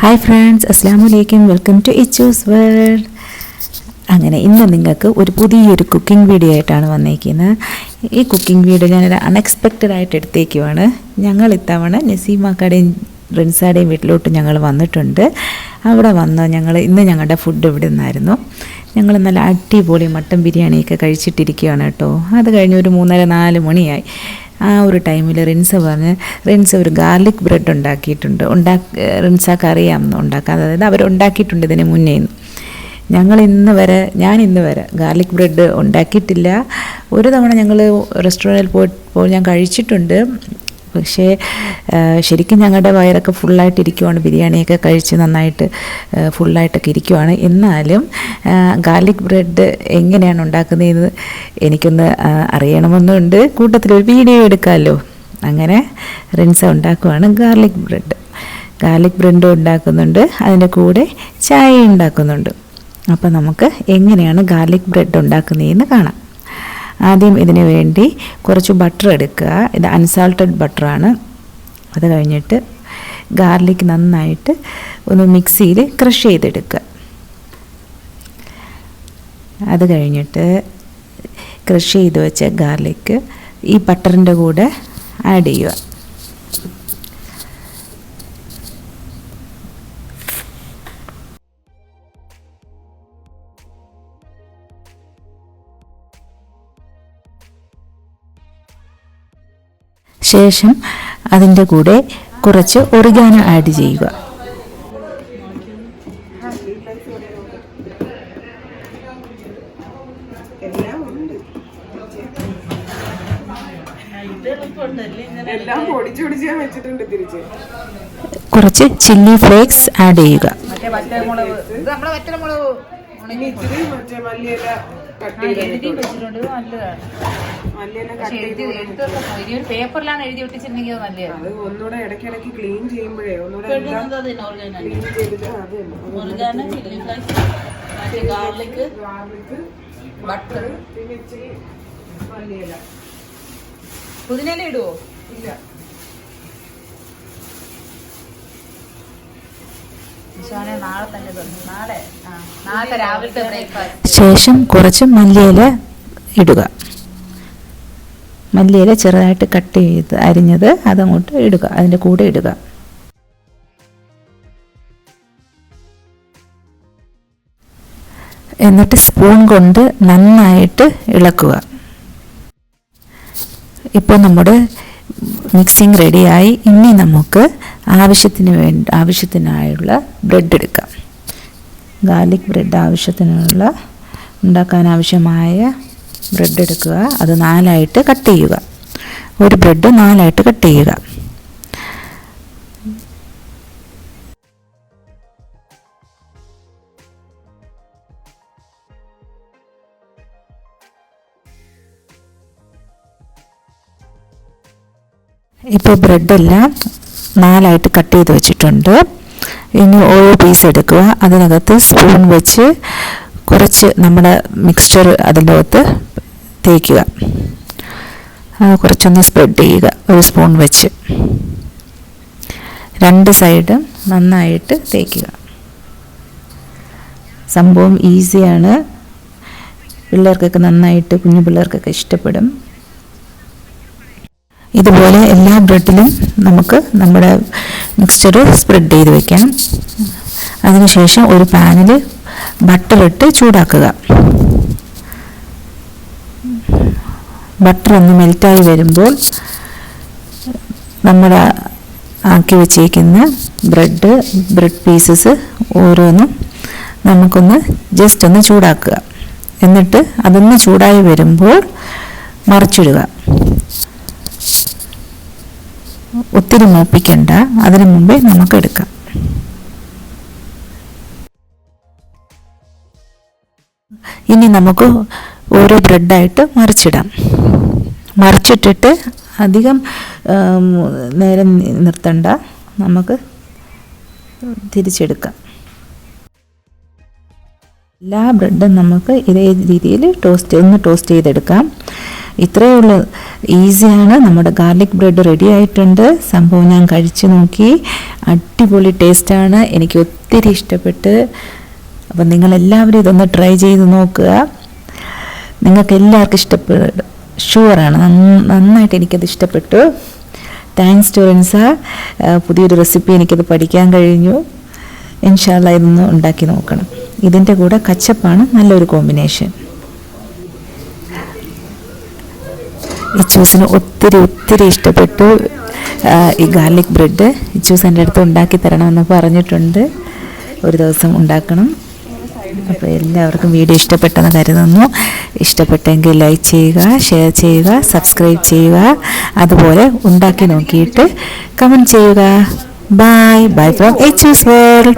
Hi friends അസ്സാം വലൈക്കും welcome to Ichu's world അങ്ങനെ ഇന്ന് നിങ്ങൾക്ക് ഒരു പുതിയൊരു കുക്കിംഗ് വീഡിയോ ആയിട്ടാണ് വന്നേക്കുന്നത്. ഈ കുക്കിംഗ് വീഡിയോ ഞാനൊരു അൺഎക്സ്പെക്റ്റഡ് ആയിട്ട് എടുത്തേക്കുവാണ്. ഞങ്ങൾ ഇത്തവണ നസീമാക്കടയും റിൻസാടേയും വീട്ടിലോട്ട് ഞങ്ങൾ വന്നിട്ടുണ്ട്. അവിടെ വന്ന് ഞങ്ങൾ ഇന്ന് ഞങ്ങളുടെ ഫുഡ് ഇവിടെ നിന്നായിരുന്നു. ഞങ്ങൾ നല്ല അടിപൊളി മട്ടൻ ബിരിയാണിയൊക്കെ കഴിച്ചിട്ടിരിക്കുകയാണ് കേട്ടോ. അത് കഴിഞ്ഞ് ഒരു മൂന്നര നാല് മണിയായി. ആ ഒരു ടൈമിൽ റിൻസ പറഞ്ഞ് റിൻസ ഒരു ഗാർലിക് ബ്രെഡ് ഉണ്ടാക്കിയിട്ടുണ്ട്. ഉണ്ടാക്കി റിൻസാക്ക് അറിയാമെന്ന് ഉണ്ടാക്കാൻ. അതായത് അവർ ഉണ്ടാക്കിയിട്ടുണ്ട് ഇതിന് മുന്നേ ഞങ്ങൾ ഇന്ന് വരെ ഞാൻ ഇന്ന് വരെ ഗാർലിക് ബ്രെഡ് ഉണ്ടാക്കിയിട്ടില്ല. ഒരു തവണ ഞങ്ങൾ റെസ്റ്റോറന്റിൽ പോയി പോയി ഞാൻ കഴിച്ചിട്ടുണ്ട്. പക്ഷേ ശരിക്കും ഞങ്ങളുടെ വയറൊക്കെ ഫുള്ളായിട്ട് ഇരിക്കുവാണ് ബിരിയാണിയൊക്കെ കഴിച്ച് നന്നായിട്ട് ഫുള്ളായിട്ടൊക്കെ ഇരിക്കുവാണ്. എന്നാലും ഗാർലിക് ബ്രെഡ് എങ്ങനെയാണ് ഉണ്ടാക്കുന്നതെന്ന് എനിക്കൊന്ന് അറിയണമെന്നുണ്ട്. കൂട്ടത്തിൽ ഒരു വീഡിയോ എടുക്കാമല്ലോ. അങ്ങനെ റിൻസ ഉണ്ടാക്കുവാണ് ഗാർലിക് ബ്രെഡ്. ഗാർലിക് ബ്രെഡ് ഉണ്ടാക്കുന്നുണ്ട്. അതിന്റെ കൂടെ ചായ ഉണ്ടാക്കുന്നുണ്ട്. അപ്പോൾ നമുക്ക് എങ്ങനെയാണ് ഗാർലിക് ബ്രെഡ് ഉണ്ടാക്കുന്നതെന്ന് കാണാം. ആദ്യം ഇതിന് വേണ്ടി കുറച്ച് ബട്ടർ എടുക്കുക. ഇത് അൺസാൾട്ടഡ് ബട്ടറാണ് അത് കഴിഞ്ഞിട്ട് ഗാർലിക് നന്നായിട്ട് ഒന്ന് മിക്സിയിൽ ക്രഷ് ചെയ്തെടുക്കുക. അത് കഴിഞ്ഞിട്ട് ക്രഷ് ചെയ്ത് വെച്ച ഗാർലിക്ക് ഈ ബട്ടറിന്റെ കൂടെ ആഡ് ചെയ്യുക. ശേഷം അതിന്റെ കൂടെ കുറച്ച് ഒറിഗാനോ ആഡ് ചെയ്യുക. കുറച്ച് ചില്ലി ഫ്ലേക്സ് ആഡ് ചെയ്യുക. പേപ്പറിലാണ് എഴുതി അത് ഒന്നുകൂടെ ഇടയ്ക്കിടയ്ക്ക് ക്ലീൻ ചെയ്യുമ്പോഴേ ഒന്നുകൂടെ ക്ലീൻ ചെയ്തിട്ട് അത് ഗാർലിക് ഗാർലിക് ബട്ടർ. പിന്നെ ഇച്ചിരി മല്ലിയില. പുതിനയില ഇടുവോ? ഇല്ല. ശേഷം കുറച്ച് മല്ലിയില ഇടുക. മല്ലിയില ചെറുതായിട്ട് കട്ട് ചെയ്ത് അരിഞ്ഞത് അതങ്ങോട്ട് ഇടുക. അതിന്റെ കൂടെ ഇടുക. എന്നിട്ട് സ്പൂൺ കൊണ്ട് നന്നായിട്ട് ഇളക്കുക. ഇപ്പോൾ നമ്മുടെ മിക്സിങ് റെഡിയായി ഇനി നമുക്ക് ആവശ്യത്തിന് വേണ്ട ആവശ്യത്തിനായുള്ള ബ്രെഡ് എടുക്കാം. ഗാർലിക് ബ്രെഡ് ആവശ്യത്തിനുള്ള ഉണ്ടാക്കാൻ ആവശ്യമായ ബ്രെഡ് എടുക്കുക. അത് നാലായിട്ട് കട്ട് ചെയ്യുക. ഒരു ബ്രെഡ് നാലായിട്ട് കട്ട് ചെയ്യുക. ഇപ്പോൾ ബ്രെഡെല്ലാം നാലായിട്ട് കട്ട് ചെയ്ത് വെച്ചിട്ടുണ്ട്. ഇനി ഓരോ പീസ് എടുക്കുക. അതിനകത്ത് സ്പൂൺ വെച്ച് കുറച്ച് നമ്മുടെ മിക്സ്ചർ അതിന്റെ അകത്ത് തേക്കുക കുറച്ചൊന്ന് സ്പ്രെഡ് ചെയ്യുക. ഒരു സ്പൂൺ വെച്ച്. രണ്ട് സൈഡും നന്നായിട്ട് തേക്കുക. സംഭവം ഈസിയാണ് പിള്ളേർക്കൊക്കെ നന്നായിട്ട് കുഞ്ഞു പിള്ളേർക്കൊക്കെ ഇഷ്ടപ്പെടും. ഇതുപോലെ എല്ലാ ബ്രെഡിലും നമുക്ക് നമ്മുടെ മിക്സ്ചർ സ്പ്രെഡ് ചെയ്ത് വെക്കാം. അതിനുശേഷം ഒരു പാനിൽ ബട്ടറിട്ട് ചൂടാക്കുക. ബട്ടർ ഒന്ന് മെൽറ്റായി വരുമ്പോൾ നമ്മൾ ആക്കി വെച്ചിരിക്കുന്ന ബ്രെഡ് ബ്രെഡ് പീസസ് ഓരോന്നും നമുക്കൊന്ന് ജസ്റ്റ് ഒന്ന് ചൂടാക്കുക. എന്നിട്ട് അതൊന്ന് ചൂടായി വരുമ്പോൾ മറിച്ചിടുക. ഒത്തിരി മൂപ്പിക്കണ്ട. അതിനു മുമ്പേ നമുക്ക് എടുക്കാം ഇനി നമുക്ക് ഓരോ ബ്രെഡായിട്ട് മറിച്ചിടാം. മറിച്ചിട്ടിട്ട് അധികം നേരം നിർത്തണ്ട. നമുക്ക് തിരിച്ചെടുക്കാം. എല്ലാ ബ്രെഡും നമുക്ക് ഇതേ രീതിയിൽ ടോസ്റ്റ് ഒന്ന് ടോസ്റ്റ് ചെയ്തെടുക്കാം. ഇത്രയേ ഉള്ളൂ. ഈസിയാണ്. നമ്മുടെ ഗാർലിക് ബ്രെഡ് റെഡി ആയിട്ടുണ്ട്. സംഭവം ഞാൻ കഴിച്ചു നോക്കി. അടിപൊളി ടേസ്റ്റാണ് എനിക്ക് ഒത്തിരി ഇഷ്ടപ്പെട്ട്. അപ്പം നിങ്ങളെല്ലാവരും ഇതൊന്ന് ട്രൈ ചെയ്ത് നോക്കുക. നിങ്ങൾക്ക് എല്ലാവർക്കും ഇഷ്ടപ്പെടും ഷുവറാണ് നന്നായിട്ട് എനിക്കത് ഇഷ്ടപ്പെട്ടു. താങ്ക്സ് ടു പുതിയൊരു റെസിപ്പി എനിക്കത് പഠിക്കാൻ കഴിഞ്ഞു. ഇൻഷാല്ല ഇതൊന്ന് ഉണ്ടാക്കി നോക്കണം. ഇതിന്റെ കൂടെ കച്ചപ്പാണ് നല്ലൊരു കോമ്പിനേഷൻ ഇച്ചൂസിന് ഒത്തിരി ഒത്തിരി ഇഷ്ടപ്പെട്ടു. ഈ ഗാർലിക് ബ്രെഡ് ഇച്ചൂസ് എന്റെ അടുത്ത് ഉണ്ടാക്കി തരണമെന്ന് പറഞ്ഞിട്ടുണ്ട്. ഒരു ദിവസം ഉണ്ടാക്കണം. അപ്പോൾ എല്ലാവർക്കും വീഡിയോ ഇഷ്ടപ്പെട്ടെന്ന് കരുതുന്നു. ഇഷ്ടപ്പെട്ടെങ്കിൽ ലൈക്ക് ചെയ്യുക ഷെയർ ചെയ്യുക സബ്സ്ക്രൈബ് ചെയ്യുക. അതുപോലെ ഉണ്ടാക്കി നോക്കിയിട്ട് കമന്റ് ചെയ്യുക. Bye bye from H world